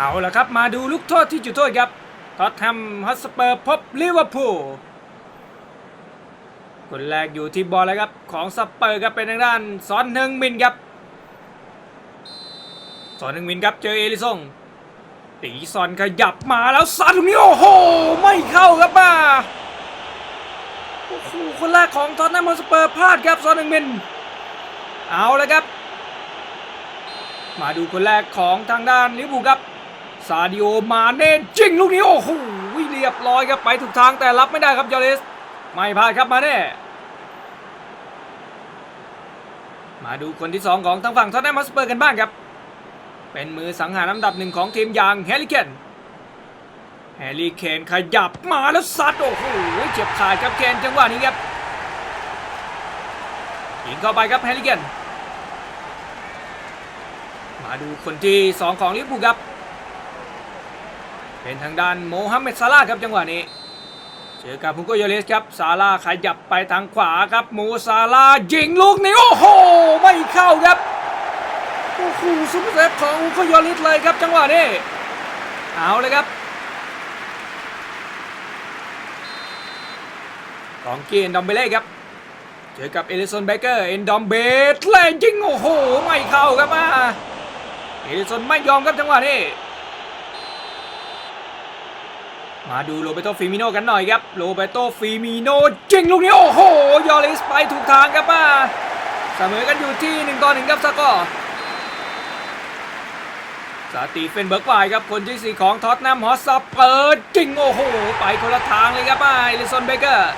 เอาละครับ มาดูลูกโทษที่จุดโทษครับท็อตแฮมฮอสเปอร์พบลิเวอร์พูลคนแรกอยู่ที่บอลแล้วครับ ของสเปอร์ครับเป็นทางด้านซอนเฮงมินครับซอนเฮงมินครับเจอเอลิซงตีซอนขยับมาแล้วซัดตรงนี้โอ้โห ไม่เข้าครับมาโอ้โหคนแรกของท็อตแฮมฮอสเปอร์พลาดครับซอนเฮงมินเอาลยครับ มาดูคนแรกของทางด้านลิเวอร์พูลครับ ซาดิโอมาเน่จริงลูกนี้โอ้โหเรียบร้อยครับไปถูกทางแต่รับไม่ได้ครับยอริสไม่พลาดครับมาเน่มาดูคนที่สองของทางฝั่งท็อตแนมฮอสเปอร์กันบ้างครับ เป็นมือสังหารอันดับหนึ่งของทีมอย่างแฮร์รี่เคนแฮร์รี่เคนขยับมาแล้วซัดโอ้โหเจ็บขาดครับเคนจังหวะนี้ครับยิงเข้าไปครับแฮร์รี่เคนมาดูคนที่สองของลิเวอร์พูลครับ เป็นทางด้านโมฮัมเหม็ดซาลาครับจังหวะนี้เจอกับฮุโกโยเลสครับซาลาขยับไปทางขวาครับโมซาลายิงลูกนี้โอ้โหไม่เข้าครับโอ้โหซุปเปอร์เซฟของฮุโกโยเลสเลยครับจังหวะนี้เอาเลยครับของเกียนดอมเบเล่ครับเจอกับเอลิสันเบเกอร์เอ็นดอมเบตเล่นยิงโอ้โหไม่เข้าครับมาเอลิสันไม่ยอมครับจังหวะนี้ มาดูโรเบโตฟิมิโนกันหน่อยครับโรเบโตฟิมิโนยิงลูกนี้โอ้โหยอริสไปถูกทางครับมาเสมอกันอยู่ที่1ต่อ1ครับสกอร์สาตีเฟนเบิร์กไวครับคนที่สี่ของท็อตแนมฮอสซับเปิดจริงโอ้โห ไปคนละทางเลยครับมาเอลิสันเบเกอร์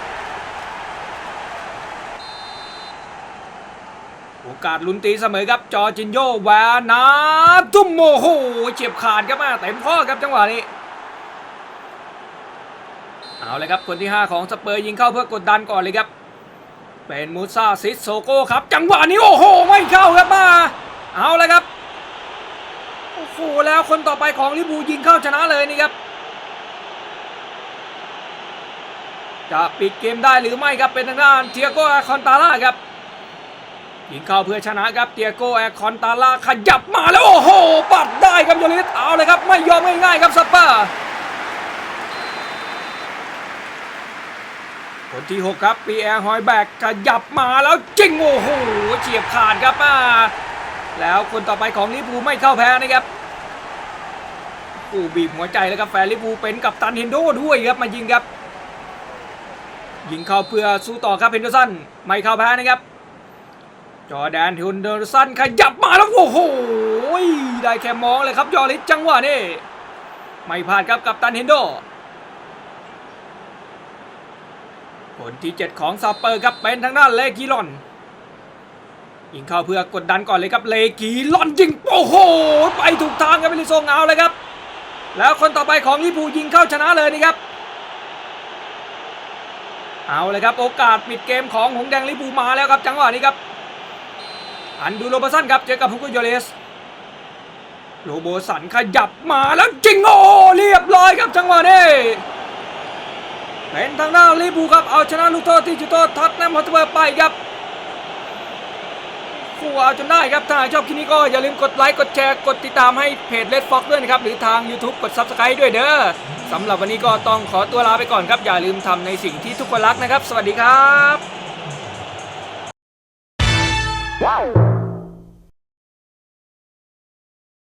โอกาสลุ้นตีเสมอครับจอจินโยแวนาทุ่มโมโหเฉียบขาดครับมาเต็มข้อครับจังหวะนี้ เอาเลยครับคนที่ 5 ของสเปอร์ยิงเข้าเพื่อกดดันก่อนเลยครับ เป็นมูซาซิสโซโก้ครับ จังหวะนี้โอ้โห ไม่เข้าครับมา เอาเลยครับโอ้โหแล้วคนต่อไปของลิเวอร์พูยิงเข้าชนะเลยนี่ครับจะปิดเกมได้หรือไม่ครับเป็นทางด้านเทียโกอาคอนตาล่าครับยิงเข้าเพื่อชนะครับเตียโกแอคอนตาลาขยับมาแล้วโอ้โหปัดได้ครับโยลิสเอาเลยครับไม่ยอมง่ายๆครับสเปอร์ คนที่ 6 ครับปีแอร์ฮอยแบกขยับมาแล้วจริงโอ้โหเฉียบขาดครับมาแล้วคนต่อไปของลิเวอร์พูไม่เข้าแพ้นะครับโอ้บีบหัวใจแล้วครับแฟนลิเวอร์พูเป็นกับตันเฮนโดด้วยครับมายิงครับ ยิงเข้าเพื่อสู้ต่อครับเฮนเดอร์สันไม่เข้าแพ้นะครับ จอแดนทุนเดอร์สันขยับมาแล้วโอ้โหได้แค่มองเลยครับยอริสจังหวะนี้ไม่พลาดครับกับตันเฮนโด คนที่ 7 ของซาเปอร์ครับเป็นทางด้านเลกิลอน ยิงเข้าเพื่อกดดันก่อนเลยครับเลกีลอนยิงโอ้โหไปถูกทางครับเบลิโซงเอาเลยครับ แล้วคนต่อไปของลิเวอร์พูยิงเข้าชนะเลยนี่ครับ เอาเลยครับโอกาสปิดเกมของหงแดงลิเวอร์พูมาแล้วครับจังหวะนี้ครับ อันดูโรบสันครับเจอกับฮุกโกโยเลสโรโบสันขยับมาแล้วจริงโอ้เรียบร้อยครับจังหวะนี้ เป็นทางด้านลิเวอร์พูครับเอาชนะลูกโทษที่จุดโทษท็อตแนมฮอตเปอร์ไปครับคู่เอาจนได้ครับถ้าชอบคลิปนี้ก็อย่าลืมกดไลค์กดแชร์กดติดตามให้เพจเลดฟ็อกด้วยนะครับหรือทาง YouTube กด Subscribe ด้วยเด้อสำหรับวันนี้ก็ต้องขอตัวลาไปก่อนครับ อย่าลืมทำในสิ่งที่ทุกคนรักนะครับ สวัสดีครับ Wow.